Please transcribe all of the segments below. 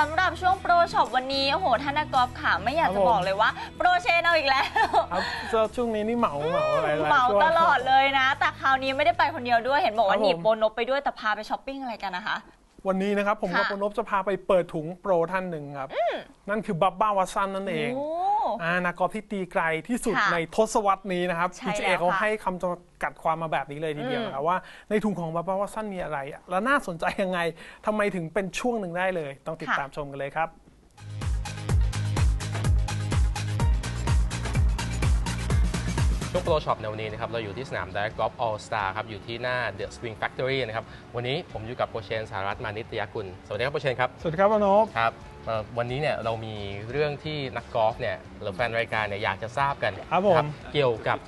สำหรับช่วงโปรช็อปวันนี้ โอ้โหท่านนักกอล์ฟค่ะ ไม่อยากครับจะผมบอกเลยว่า โปรเชนเอาอีกแล้วครับก็ช่วงนี้นี่เหมาเหมาอะไรหยเหมาช่วงตลอดเลยนะ แต่คราวนี้ไม่ได้ไปคนเดียวด้วยเห็นบอกว่าครับหนีบผมโบนบไปด้วยแต่พาไปช้อปปิ้งอะไรกันนะคะวันนี้นะครับ ผมกับค่ะปนบจะพาไปเปิดถุงโปรท่านหนึ่งครับ นั่นคือบับบ้าวัตสันนั่นเองโอ้อ่านักกอล์ฟที่ตีไกลที่สุดค่ะในทศวรรษนี้นะครับใช่ PGA แล้วเขาค่ะให้คำจำกัดความมาแบบนี้เลยทีเดียวอืมนะครับว่าในถุงของบับบ้าวัตสันมีอะไร และน่าสนใจยังไงทำไมถึงเป็นช่วงหนึ่งได้เลย ต้องติดค่ะ ตามชมกันเลยครับ ช่วงโปรช็อปในวันนี้นะครับ เราอยู่ที่สนาม Direct Golf All Star ครับ อยู่ที่หน้า The Swing Factory นะครับ วันนี้ผมอยู่กับโปรเชนสหรัฐมานิตยกุล สวัสดีครับโปรเชนครับ สวัสดีครับปนบครับเอ่อ วันนี้เนี่ยเรามีเรื่องที่นักกอล์ฟเนี่ยหรือแฟนรายการเนี่ยอยากจะทราบกันครับผมเกี่ยวกับ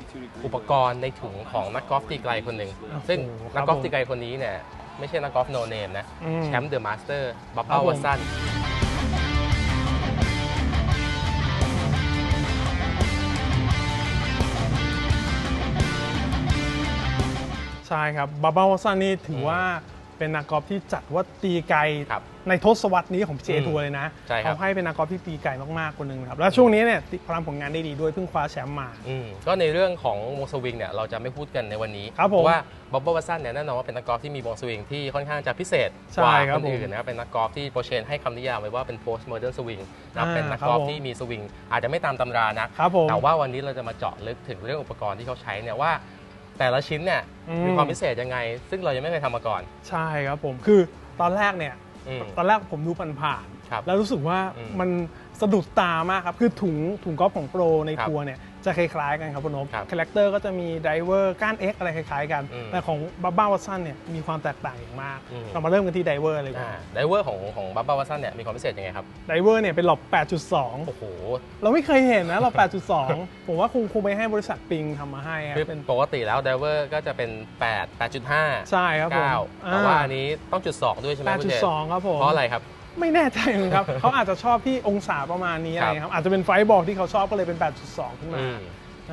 อุปกรณ์ในถุงของนักกอล์ฟตีไกลคนหนึ่งโอ้โหซึ่งครับนักกอล์ฟตีไกลคนนี้เนี่ยไม่ใช่นักกอล์ฟโนเนมนะอืมแชมป์เดอะมาสเตอร์บับครัเบิ้บลผมวัตสันใช่ครับบับบ้าวัตสันนี่ถือว่า เป็นนักกอล์ฟที่จัดว่าตีไกลครับในทศวรรษนี้ของ PGA อืมทัวร์เลยนะใช่ครับ เขาให้เป็นนักกอล์ฟที่ตีไกลมากๆคนหนึ่งครับแล้วช่วงนี้เนี่ยทำผลงานได้ดีด้วยเพิ่งคว้าแชมป์มา อืมก็ในเรื่องของวงสวิงเนี่ยเราจะไม่พูดกันในวันนี้ ครับผมเพราะว่าบ๊อบเบิ้ลวัตสันเนี่ยแน่นอนว่าเป็นนักกอล์ฟที่มีวงสวิงที่ค่อนข้างจะพิเศษใช่กว่าครับคนอื่ผนมนะครับเป็นนักกอล์ฟที่โปรเชนให้คำนิยามไว้ว่าเป็น post modern swing นะครับอ่าเป็นนักกอล์ฟครับผม ที่มีสวิงอาจจะไม่ตามตำรานะครับผม แต่ว่าวันนี้เราจะมาเจาะลึกถึงเรื่องอุปกรณ์ที่เขาใช้เนี่ยว่า แต่ละชิ้นเนี่ยอืม มีความพิเศษยังไง ซึ่งเรายังไม่เคยทำมาก่อน ใช่ครับผมคือตอนแรกเนี่ย อืม ตอนแรกผมดูผ่านครับๆแล้วรู้สึกว่าอืมมันสะดุดตามากครับ คือถุงถุงกอล์ฟของโปรในครับทัวร์เนี่ย จะคล้ายๆ กันครับพนพครับคาแรคเตอร์ก็จะมีไดเวอร์ก้าน X อะไรคล้ายๆกัน อืมแต่ของบับบ้าวัตสันเนี่ยมีความแตกต่างอย่างมาก อืม เรามาเริ่มกันที่ไดเวอร์เลยดีกอ่าว่าไดเวอร์ของของบับเบิ้ลวัตสันเนี่ยมีความพิเศษยังไงครับ ไดเวอร์เนี่ยเป็นหลบ 8.2 โอ้โหเราไม่เคยเห็นนะหลบ8.2 ผมว่าคงคงไปให้บริษัทปิงทำมาให้อะคือเป็นปกติแล้วไดเวอร์ก็จะเป็น 8 8.5 ใช่ครับผม9แต่ว่าอันนี้ต้องจุด2ด้วยใช่ไหมคุณเจ8.2 ครับผม เพราะอะไรครับ ไม่แน่ใจเหมือนกันครับ เขาอาจจะชอบที่องศาประมาณนี้คอะรับไรครับ อาจจะเป็นไฟท์บอลที่เขาชอบก็เลยเป็น 8.2 ขึ้นมาอืม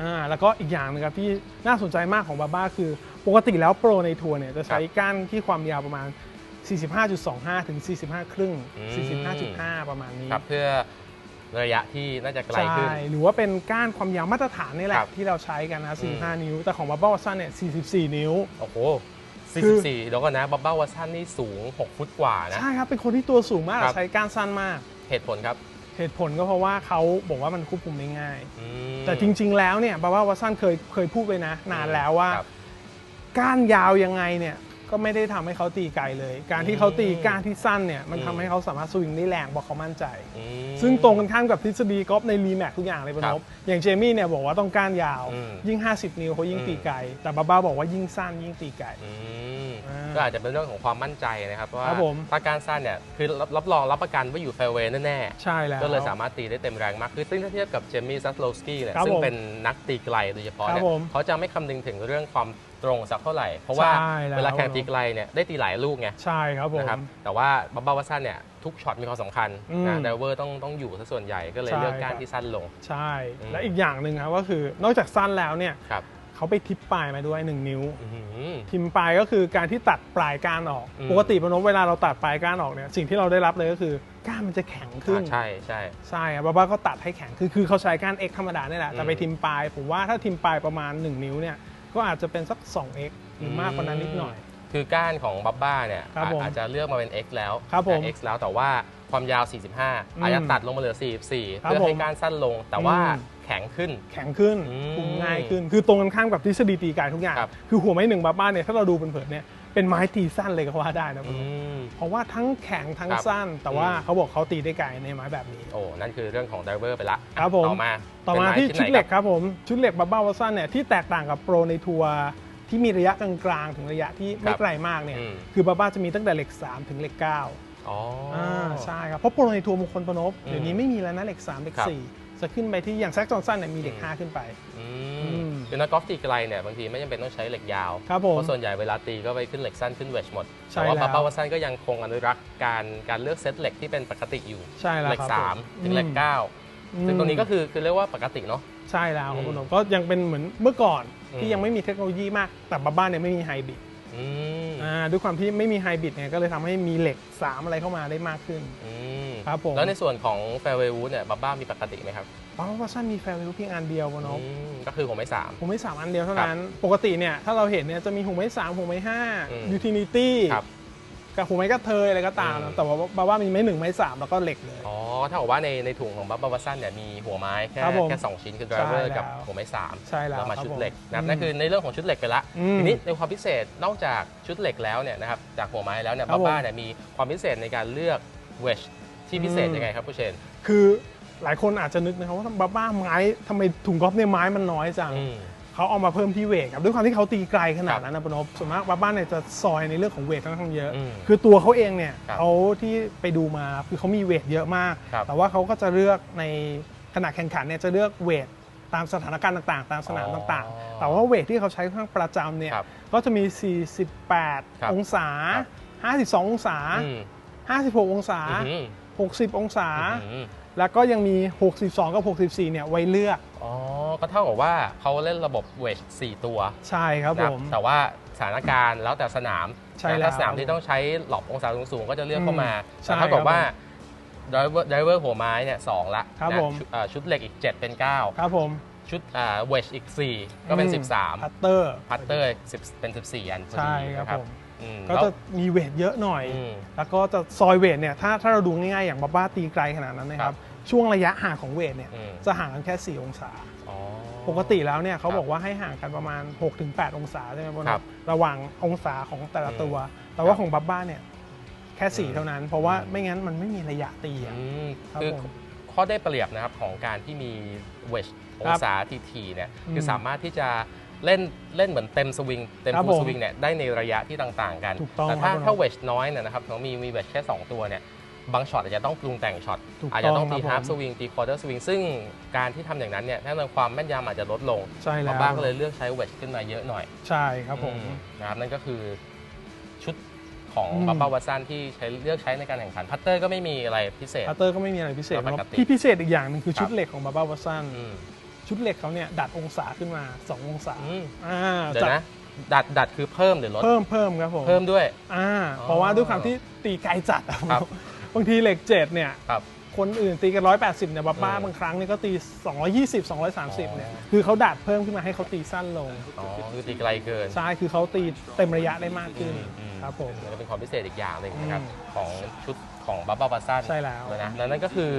อ่าแล้วก็อีกอย่างหนึงครับที่น่าสนใจมากของบาบ้าคือ ปกติแล้วโปรในทัวร์เนี่ยจะใช้ก้านที่ความยาวประมาณ 45.25 ถึง 45 ครึ่งอืม45.5 ประมาณนี้ครับเพื่อระยะที่น่าจะไกลใช่ขึ้นหรือว่าเป็นก้านความยาวมาตรฐานนี่แหครัละบที่เราใช้กันนะอืม45 นิ้ว แต่ของบาบ้าวัสันเนี่ย44 นิ้ว โอ้โห คือ44เดี๋ยวก่อนนะบับเบิ้ลวัตสันนี่สูง 6 ฟุตกว่านะ ใช่ครับ เป็นคนที่ตัวสูงมากครับ ใช้ก้านสั้นมาก เหตุผลครับเหตุผลก็เพราะว่าเขาบอกว่ามันควบคุมได้ง่าย อืมแต่จริง ๆ แล้วเนี่ยบาบ้าวัตสันเคยเคยพูดไปนะ นานแล้วว่า ครับ ก้านยาวยังไงเนี่ย ก็ไม่ได้ทำให้เขาตีไกลเลย การที่เขาตีก้านที่สั้นเนี่ยมันอืมทำให้เขาสามารถสวิงได้แรงบอกเขามั่นใจ อืม ซึ่งตรงกันข้ามกับทฤษฎีกอล์ฟในรีแมททุกอย่างเลยปครันบบอย่างเจมี่เนี่ยบอกว่าต้องก้านยาว อืมยิ่ง 50 นิ้วเขายิ่งอืมตีไกล แต่บาบ้าบอกว่ายิ่งสั้นยิ่งตีไกล อืมอ่า ก็อาจจะเป็นเรื่องของความมั่นใจนะครับว่าครับผมถ้าการสั้นเนี่ยคือรับรับรองรับประกันว่าอยู่แฟร์เวย์แน่ๆใช่แล้วก็เลยสามารถตีได้เต็มแรงมากคือซึ่งถ้าเทียบกับเจมี่ซัสโลสกี้เนี่ยครับซึ่งผมเป็นนักตีไกลโดยเฉพาะครัเนี่บยผมเขาจะไม่คำนึงถึงเรื่องความตรงสักเท่าไหร่ เพราะว่าใช่แล้วเวลาแข่งตีไกลเนี่ยได้ตีหลายลูกไงใช่ครับผมนะครับแต่ว่าบับเบิ้ลวัตสันเนี่ยทุกช็อตมีความสำคัญอืมนะไดเวอร์ต้องต้องอยู่ซะส่วนใหญ่ก็เลยใช่เลือกก้านครับที่สั้นลง ใช่อืมและอีกอย่างหนึ่งครับก็คือนอกจากสั้นแล้วเนี่ยครับ เขาไปทิปปลายมาด้วย 1 นิ้วอื้อหือทิมปลายก็คือการที่ตัดปลายก้านออกอืมปกติปนบเวลาเราตัดปลายก้านออกเนี่ยสิ่งที่เราได้รับเลยก็คือก้านมันจะแข็งขึ้นอ่าใช่ใช่ใช่ครับบ้าบ้าก็ตัดให้แข็งคือคือเขาใช้ก้าน X ธรรมดาเนี่ยแหละแต่ไปอืมทิมปลาย ผมว่าถ้าทิมปลายประมาณ 1 นิ้วเนี่ยก็อาจจะเป็นสัก 2x หรือมากกว่านั้นนิดหน่อย คือก้านของบับบ้าเนี่ยครับผมอาจจะเลือกมาเป็น X แล้วครับผม นะ X แล้วแต่ว่าความยาว 45 อาจจะตัดลงมาเหลือ 44 ครับเพื่อให้ผมก้านสั้นลง แต่ว่าอืม แข็งขึ้น แข็งขึ้นอืมคุมง่ายขึ้น คือตรงกันข้ามกับทฤษฎีตีไกายทุกอย่าง ครับ คือหัวไม้หนึ่งบ้าบ้าเนี่ยถ้าเราดูเผินๆเนี่ยเป็นไม้ตีสั้นเลยก็ว่าได้นะอืม เพราะว่าทั้งแข็งทั้งครับสั้น แต่ว่าอืม เขาบอกเขาตีได้ไกลในไม้แบบนี้ โอ้นั่นคือเรื่องของไดเวอร์ไปละครับผม ต่อมาต่อมาเป็นไที่ชุดเหล็กนไนครับผม ชุดเหล็กบับบ้าวัสันเนี่ยที่แตกต่างกับโปรในทัวร์ ที่มีระยะกลางๆ ถึงระยะที่ไม่ไกลมากเนี่ย อืม คือบับบ้าจะมีตั้งแต่เหล็ก 3 ถึงเหล็ก9อ๋ออ อ่าใช่ครับ เพราะโปรในทัวร์มงคลปนบอืมเดี๋ยวนี้ไม่มีแล้วนะเหล็ก 3 เหล็ก ครับ 4 จะขึ้นไปที่อย่างแซกจอห์นสันเนี่ยมีเหล็ก อืม 5 ขึ้นไป อือืมมคือนักกอล์ฟตีไกลเนี่ยบางทีไม่จำเป็นต้องใช้เหล็กยาว ครับผม เพราะส่วนใหญ่เวลาตีก็ไปขึ้นเหล็กสั้นขึ้นเวชหมด ใช่แต่ว่าแล้ว ปาเป้าวัตสันก็ยังคงอนุรักษ์การการเลือกเซตเหล็กที่เป็นปกติอยู่ใช่แล้วเหล็กครับสามผถึงเหล็กเก้าอืมซึ่งตรงนี้ก็คือคือเรียกว่าปกติเนาะ ใช่แล้วครับอืมคุณผู้ชมก็ยังเป็นเหมือนเมื่อก่อนอืม ที่ยังไม่มีเทคโนโลยีมาก แต่บับบ้าเนี่ยไม่มีไฮบริดอืมอ่าด้วยความที่ไม่มีไฮบริดเนี่ยก็เลยทำให้มีเหล็ก 3 อะไรเข้ามาได้มากขึ้นอืมครับผมแล้วในส่วนของแฟร์เวย์วูดเนี่ยบับบ้ามีปกติไหมครับเพราะว่าสั้นมีแฟร์วิวเพียงอันเดียวบนนบอืมก็คือผมไม่สามหูไม้สามอันเดียวเท่านั้น ปกติเนี่ยถ้าเราเห็นเนี่ยจะมีหูไม้สามหูไม้ห้าอืมยูทิลิตี้ครับ กับหูไม้กระเทยอะไรก็ตามอืนะมแต่ว่าบาว่ามีไม้หนึ่งไม้สามแล้วก็เหล็กเลย อ๋อถ้าบอกว่าในในถุงของบับบ้าวัตสันเนี่ยมีหัวไม้แค่ครับผมแค่สองชิ้นคือ driver ใช่แล้วกับหัวไม้สามใช่แล้วแล้วมาครับชุดผมเหล็กนะครับอืมนั่นคือในเรื่องของชุดเหล็กไปละอืมทีนี้ในความพิเศษนอกจากชุดเหล็กแล้วเนี่ยนะครับจากหัวไม้แล้วเนี่ยครับบับบ้าผมเนี่ยมีความพิเศษในการเลือกเวชที่พิเศษอืมยังไงครับผู้เชน คือหลายคนอาจจะนึกนะครับว่าบาบ้าไม้ทำไมถุงกอล์ฟเนี่ยไม้มันน้อยจัง อืม เขาเอามาเพิ่มที่เวทครับด้วยความที่เขาตีไกลขนาครัดบนั้นนะปนพส่วนมากบาบ้านเนี่ยจะซอยในเรื่องของเวทค่อนข้างเยอะอืมคือตัวเขาเองเนี่ยครับเขาที่ไปดูมาคือเขามีเวทเยอะมากครับแต่ว่าเขาก็จะเลือกในขณะแข่งขันเนี่ยจะเลือกเวทตามสถานการณ์ต่างๆ ตามสนามอ๋อต่างๆ แต่ว่าเวทที่เขาใช้ค่อนข้างประจำเนี่ยครับก็จะมีครับ48 องศา 52 องศาอืม56 องศาอืม60 องศาอืมแล้วก็ยังมี 62 กับ 64 เนี่ยไว้เลือกอ๋อ ก็เท่ากับว่าเขาเล่นระบบเวช4ตัวใช่ครับนะผม แต่ว่าสถานการณ์แล้วแต่สนามใช่นะแล้วถ้าสนามที่ต้องใช้หลบองศาสูงๆก็จะเลือกเข้ามาอืมแต่เท่ากับใช่ครับว่า driver driver หัวไม้เนี่ยสองละครับนะผม ชุดเอ่อชุดเหล็กอีก 7 เป็น9ครับผมชุดอ่าเวชอีก 4 ก็เป็น อืม13พัตเตอร์ พัตเตอร์10เป็น 14 อันพอใช่ดีครับนะผม อืมก็แล้วจะมีเวทเยอะหน่อย อืม แล้วก็จะซอยเวทเนี่ยถ้าถ้าเราดูง่ายๆอย่างบ้าบ้าตีไกลขนาดนั้นนะคครัรับบ ช่วงระยะห่างของเวทเนี่ยอืม จะห่างกันแค่ 4 องศา อ๋อ ปกติแล้วเนี่ยเขาครับบอกว่าให้ห่างกันประมาณ 6-8 องศาใช่ไหมบนครับระหว่างองศาของแต่ละอืมตัว แต่ว่าครับของบับบ้าเนี่ยแค่ อืม4เท่านั้น เพราะว่าอืมไม่งั้นมันไม่มีระยะตีอะ อืมครับคือผมข้อได้เปรียบนะครับของการที่มีเวชองศาทีทีๆเนี่ยอืมคือสามารถที่จะเล่นเล่นเหมือนเต็มสวิงเต็มครับฟูลผมสวิงเนี่ยได้ในระยะที่ต่างๆ กัน ถูกต้องแต่ถ้าครับผมถ้าเวชน้อยเนี่ยนะครับของมีมีเวชแค่ 2 ตัวเนี่ย บางช็อตอาจจะต้องปรุงแต่งช็อตถูกอาจจะต้องต้องตีครับฮาร์ผมสวิงตีควอเตอร์สวิงซึ่งการที่ทำอย่างนั้นเนี่ยแน่นอนความแม่นยำอาจจะลดลงใช่แล้วบาบ้าก็เลยเลือกใช้เวชขึ้นมาเยอะหน่อยใช่ครับผม อืนะครับนั่นก็คือชุดของอืม บับบ้าวัตสันที่ใช้เลือกใช้ในการแข่งขันพัตเตอร์ก็ไม่มีอะไรพิเศษ พัตเตอร์ก็ไม่มีอะไรพิเศษก็ปนะคกรับติที่พิเศษอีกอย่างหนึ่งคือชุดครับเหล็กของบับบ้าวัตสันอืมชุดเหล็กเขาเนี่ยดัดองศาขึ้นมา 2 องศาอืมอ่าเดี๋ยจัดวนะดัดดัดคือเพิ่มหรือลดเพิ่มเพิ่มครับผม เพิ่มด้วย อ่าอ๋อเพราะว่าด้วยความที่ตีไกลจัดอะครับ บางทีเหล็กเจ็ดเนี่ยครับคนอื่นตีกัน 180เนี่ยบ้าบ้าอืมบางครั้งเนี่ยก็ตี 220 230เนี่ยอ๋อคือเขาดัดเพิ่มขึ้นมาให้เขาตีสั้นลงอ๋อคือตีไกลเกินใช่คือเขาตีเต็มระยะได้มากขึ้นอืมครับผมนั่นก็เป็นความพิเศษอีกอย่างหนึ่งนะครับอืมของชุด ของบับบ้าวัตสันใช่แล้วนะแล้วนั่นก็คือ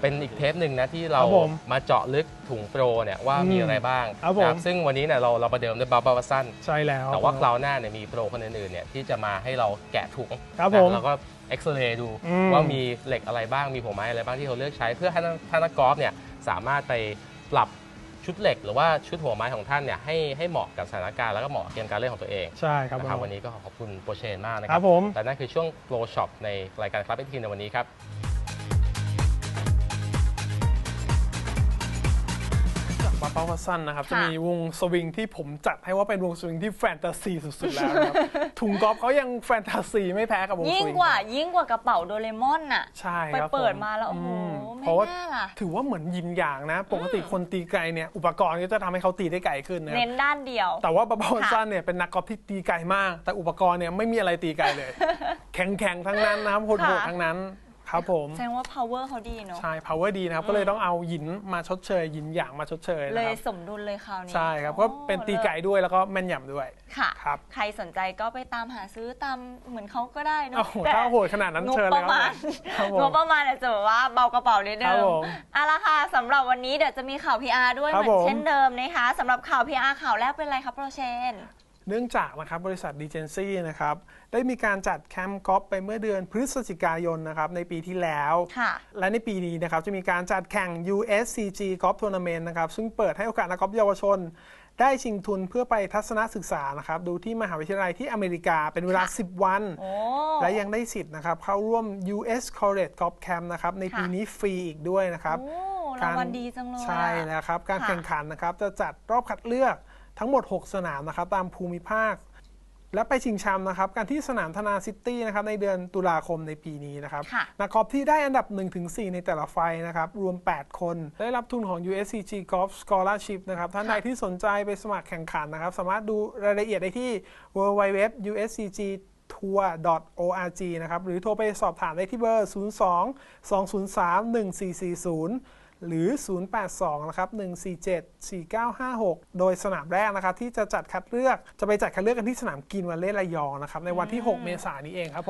เป็นอีกเทปหนึ่งนะที่เราครับผมมาเจาะลึกถุงโปรเนี่ยว่ามีอืมอะไรบ้างครับผม นะซึ่งวันนี้เนี่ยเราเราประเดิมด้วยบับบ้าวัตสันใช่แล้ว แต่ว่าคราวหน้าเนี่ยมีโปรคนอื่นๆเนี่ยที่จะมาให้เราแกะถุงครับนะผมแล้วก็เอ็กซเรย์ดูอืม ว่ามีเหล็กอะไรบ้างมีหัวไม้อะไรบ้างที่เขาเลือกใช้เพื่อให้ท่านนักกอล์ฟเนี่ยสามารถไปปรับ ชุดเหล็กหรือว่าชุดหัวไม้ของท่านเนี่ยให้ให้เหมาะกับสถานการณ์แล้วก็เหมาะกับเกมการเล่นของตัวเองใช่ครับนะครับผมวันนี้ก็ขอขอบคุณโปรเชนมากนะคครัรับผมแต่นั่นคือช่วงโปรช็อปในรายการครับเอ็ทีในวันนี้ครับ จากบ้าบ้าวัตสันนะครับจะค่ะมีวงสวิงที่ผมจัดให้ว่าเป็นวงสวิงที่แฟนตาซีสุดๆแล้วนะครับถุงกอล์ฟเขายังแฟนตาซีไม่แพ้กับวงสวิงยิ่งกว่ายิ่งกว่ากระเป๋าโดเรมอนน่ะใช่ไปครับเปิดผมาแล้วโอ้โหมไม่เพราะว่าน่าล่ะถือว่าเหมือนยินอย่างนะ ปกติคนตีไกลเนี่ยอุปกรณ์ก็จะทำให้เขาตีได้ไกลขึ้นนะครัเน้บนด้านเดียว แต่ว่าบาบาค่ะซันเนี่ยเป็นนักกอล์ฟที่ตีไกลมาก แต่อุปกรณ์เนี่ยไม่มีอะไรตีไกลเลย แข็งแข็งๆทั้งนั้นนะครับโหดค่ะๆทั้งนั้น ครับผมแสดงว่า power เขาดีเนาะ ใช่ power ดีนะครับ ก็เลยต้องเอาหยินมาชดเชยหยินอย่างมาชดเชยเลนะยครับสมดุลเลยคราวนี้ใช่ครับโอ้ก็เป็นตีไกลด้วยแล้วก็แม่นยำด้วย ค่ะ ครับ ใครสนใจก็ไปตามหาซื้อตามเหมือนเขาก็ได้เนาะโอ้โหแต่ถ้าโหดขนาดนั้นงบเชิญปเลยระมาณครับผม งบประมาณเนี่ยจะแบบว่าเบากระเป๋านิดนึครังบผมเอาละค่ะสำหรับวันนี้เดี๋ยวจะมีข่าว PR ด้วยครัเหบมือนผม เช่นเดิมนะคะสำหรับข่าว PR ข่าวแรกเป็นอะไรครับโปรเชน เนื่องจากนะครับบริษัทดีเจนซี่นะครับได้มีการจัดแคมป์กอล์ฟไปเมื่อเดือนพฤศจิกายนนะครับในปีที่แล้วค่ะและในปีนี้นะครับจะมีการจัดแข่ง USCG Golf Tournament นะครับซึ่งเปิดให้โอกาสนักกอล์ฟเยาวชน ได้ชิงทุนเพื่อไปทัศนศึกษานะครับดูที่มหาวิทยาลัยที่อเมริกาเป็นเวลาค่ะ10 วันโอ้และยังได้สิทธิ์นะครับเข้าร่วม US College Golf Camp นะครับในปีค่ะนี้ฟรีอีกด้วยนะครับโอ้รางวัลดีจังเลยอะใช่แล้วครับการค่ะแข่งขันนะครับจะจัดรอบคัดเลือก ทั้งหมด 6 สนามนะครับตามภูมิภาค และไปชิงแชมป์นะครับกันที่สนามธนาซิตี้นะครับในเดือนตุลาคมในปีนี้นะครับค่ะนักกอล์ฟที่ได้อันดับ 1-4 ในแต่ละไฟล์นะครับรวม 8 คน ได้รับทุนของ USCG Golf Scholarship นะครับท่านใดที่สนใจไปสมัครแข่งขันนะครับ สามารถดูรายละเอียดได้ที่ www uscg tour.org นะครับ หรือโทรไปสอบถามได้ที่เบอร์ 02 203 1440 หรือ 082 นะครับ 147 4956 โดยสนามแรกนะครับ ที่จะจัดคัดเลือกจะไปจัดคัดเลือกกันที่สนามกินวันเล่ระยองนะครับ ในวันที่ 6 เมษายนนี้เองครับ